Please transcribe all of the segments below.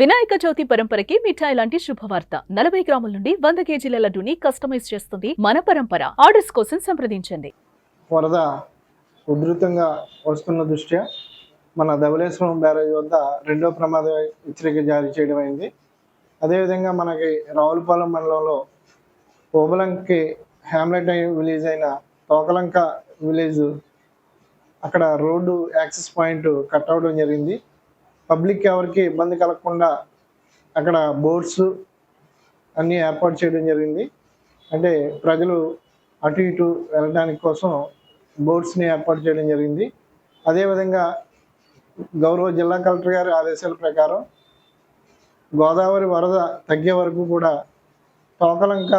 వినాయక చవితి పరంపరకి మిఠాయి లాంటి శుభవార్త. నలభై గ్రాముల నుండి వంద కేజీల లడ్డూని కస్టమైజ్ చేస్తుంది మన పరంపర. ఆర్డర్స్ కోసం సంప్రదించండి. వరద ఉధృతంగా వస్తున్న దృష్ట్యా మన ధవళేశ్వరం బ్యారేజ్ వద్ద రెండో ప్రమాద హెచ్చరిక జారీ చేయడం అయింది. అదేవిధంగా మనకి రావులపాలెం మండలంలో ఓబలంకి హ్యామ్లెట్ విలేజ్ అయిన తోకలంక విలేజ్ అక్కడ రోడ్డు యాక్సెస్ పాయింట్ కట్ అవడం జరిగింది. పబ్లిక్ ఎవరికి ఇబ్బంది కలగకుండా అక్కడ బోర్డ్స్ అన్నీ ఏర్పాటు చేయడం జరిగింది. అంటే ప్రజలు అటు ఇటు వెళ్ళడానికి కోసం బోర్డ్స్ని ఏర్పాటు చేయడం జరిగింది. అదేవిధంగా గౌరవ జిల్లా కలెక్టర్ గారి ఆదేశాల ప్రకారం గోదావరి వరద తగ్గే వరకు కూడా తోకలంక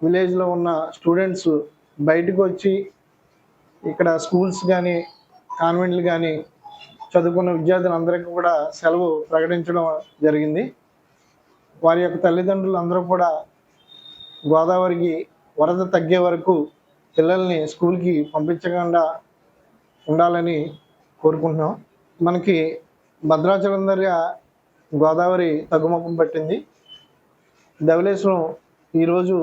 విలేజ్లో ఉన్న స్టూడెంట్స్ బయటకు వచ్చి ఇక్కడ స్కూల్స్ కానీ కాన్వెంట్లు కానీ చదువుకున్న విద్యార్థులందరికీ కూడా సెలవు ప్రకటించడం జరిగింది. వారి యొక్క తల్లిదండ్రులు అందరూ కూడా గోదావరికి వరద తగ్గే వరకు పిల్లల్ని స్కూల్కి పంపించకుండా ఉండాలని కోరుకుంటున్నాం. మనకి భద్రాచలం దగ్గర గోదావరి తగ్గుముఖం పట్టింది. ధవలేశ్వరం ఈరోజు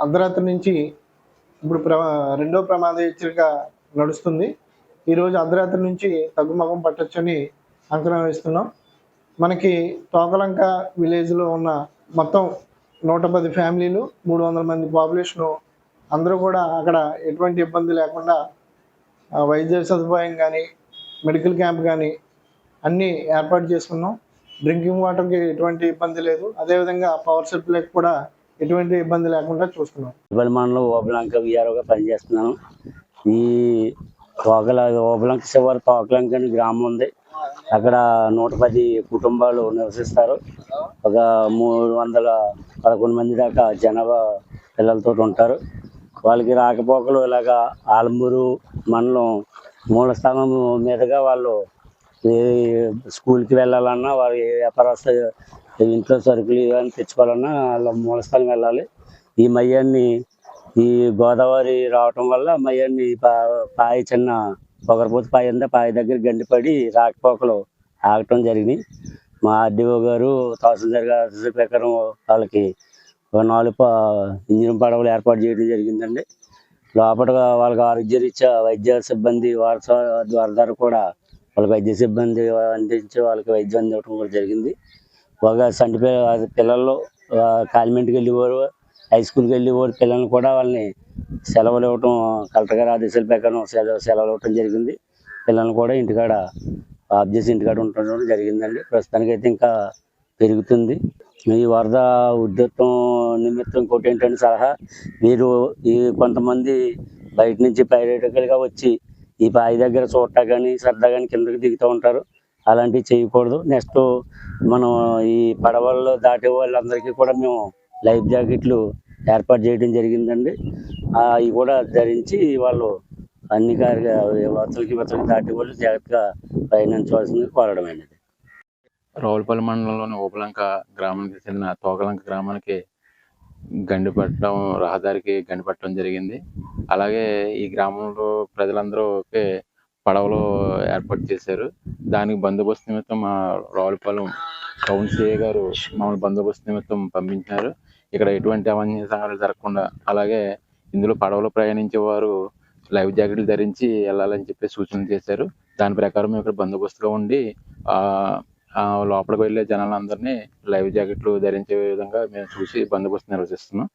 అర్ధరాత్రి నుంచి ఇప్పుడు ప్ర రెండో ప్రమాద హెచ్చరిక నడుస్తుంది. ఈరోజు అర్ధరాత్రి నుంచి తగ్గుముఖం పట్టొచ్చని అంకనం వేస్తున్నాం. మనకి తోకలంక విలేజ్లో ఉన్న మొత్తం నూట పది ఫ్యామిలీలు మూడు వందల మంది పాపులేషను అందరూ కూడా అక్కడ ఎటువంటి ఇబ్బంది లేకుండా వైద్య సదుపాయం కానీ మెడికల్ క్యాంప్ కానీ అన్నీ ఏర్పాటు చేసుకున్నాం. డ్రింకింగ్ వాటర్కి ఎటువంటి ఇబ్బంది లేదు. అదేవిధంగా పవర్ సప్లైకి కూడా ఎటువంటి ఇబ్బంది లేకుండా చూసుకున్నాం మనలో ఓపెన్ అంక విఆర్ఓగా పనిచేస్తున్నాను. ఈ తోకల ఓబలంక శివారు తోకలంక అని గ్రామం ఉంది. అక్కడ నూట పది కుటుంబాలు నివసిస్తారు. ఒక మూడు వందల పదకొండు మంది దాకా జనాభా పిల్లలతో ఉంటారు. వాళ్ళకి రాకపోకలు ఇలాగా ఆలమూరు మండలం మూల స్థానం మీదుగా వాళ్ళు ఏ స్కూల్కి వెళ్ళాలన్నా వారి వ్యాపారస్తు ఇంట్లో సరుకులు ఇవన్నీ తెచ్చుకోవాలన్నా వాళ్ళ మూల స్థలం వెళ్ళాలి. ఈ మయ్యాన్ని ఈ గోదావరి రావటం వల్ల మయన్ని పా పాయ చిన్న పొగరపోతు పాయ ఉంది పాయ దగ్గర గండిపడి రాకపోకలు ఆగటం జరిగింది మా ఆర్డీఓ గారు తహసీల్దార్ గారు ప్రకారం వాళ్ళకి ఒక నాలుగు ఇంజన్ ఇంజిన్ పడవలు ఏర్పాటు చేయడం జరిగిందండి. లోపల వాళ్ళకి ఆరోగ్యరీత్యా వైద్య సిబ్బంది వారస ద్వారా కూడా వాళ్ళకి వైద్య సిబ్బంది అందించి వాళ్ళకి వైద్యం అందివ్వడం కూడా జరిగింది. ఒక సంటి అది పిల్లలు కాలిమెంట్కి వెళ్ళేవారు. హై స్కూల్కి వెళ్ళి ఓడి పిల్లల్ని కూడా వాళ్ళని సెలవులు ఇవ్వటం కలెక్టర్ గారి ఆదేశాల ప్రకారం సెలవు సెలవులు ఇవ్వటం జరిగింది. పిల్లల్ని కూడా ఇంటికాడ ఆఫ్ చేసి ఇంటికాడ ఉండటం జరిగిందండి. ప్రస్తుతానికైతే ఇంకా పెరుగుతుంది. ఈ వరద ఉద్ధృతం నిమిత్తం ఇంకోటి ఏంటంటే సలహా మీరు ఈ కొంతమంది బయట నుంచి పైరేటకలుగా వచ్చి ఈ బావి దగ్గర చూడటా కానీ శ్రద్ధ కానీ కిందకి దిగుతూ ఉంటారు. అలాంటివి చేయకూడదు. నెక్స్ట్ మనం ఈ పడవల్లో దాటే వాళ్ళందరికీ కూడా మేము లైఫ్ జాకెట్లు ఏర్పాటు చేయడం జరిగిందండి. అవి కూడా ధరించి వాళ్ళు అన్ని కార్య వతలకి దాటి వాళ్ళు జాగ్రత్తగా ప్రయాణించవలసింది కోరడమైనది రావులపల్లి మండలంలోని ఓపలంక గ్రామానికి చెందిన తోకలంక గ్రామానికి గండిపట్టడం రహదారికి గండిపట్టడం జరిగింది. అలాగే ఈ గ్రామంలో ప్రజలందరూ ఒకే పడవలు ఏర్పాటు చేశారు. దానికి బందోబస్తు నిమిత్తం మా రావులపాలెం టౌన్ సిఏ గారు మమ్మల్ని బందోబస్తు నిమిత్తం పంపించారు ఇక్కడ ఎటువంటి అవాంఛనీయ సంఘటనలు జరగకుండా అలాగే ఇందులో పడవలో ప్రయాణించే వారు లైఫ్ జాకెట్లు ధరించి వెళ్ళాలని చెప్పి సూచనలు చేశారు. దాని ప్రకారం మేము ఇక్కడ బందోబస్తుగా ఉండి ఆ ఆ లోపలికి వెళ్ళే జనాలందరినీ లైవ్ జాకెట్లు ధరించే విధంగా మేము చూసి బందోబస్తు నిర్వహిస్తున్నాం.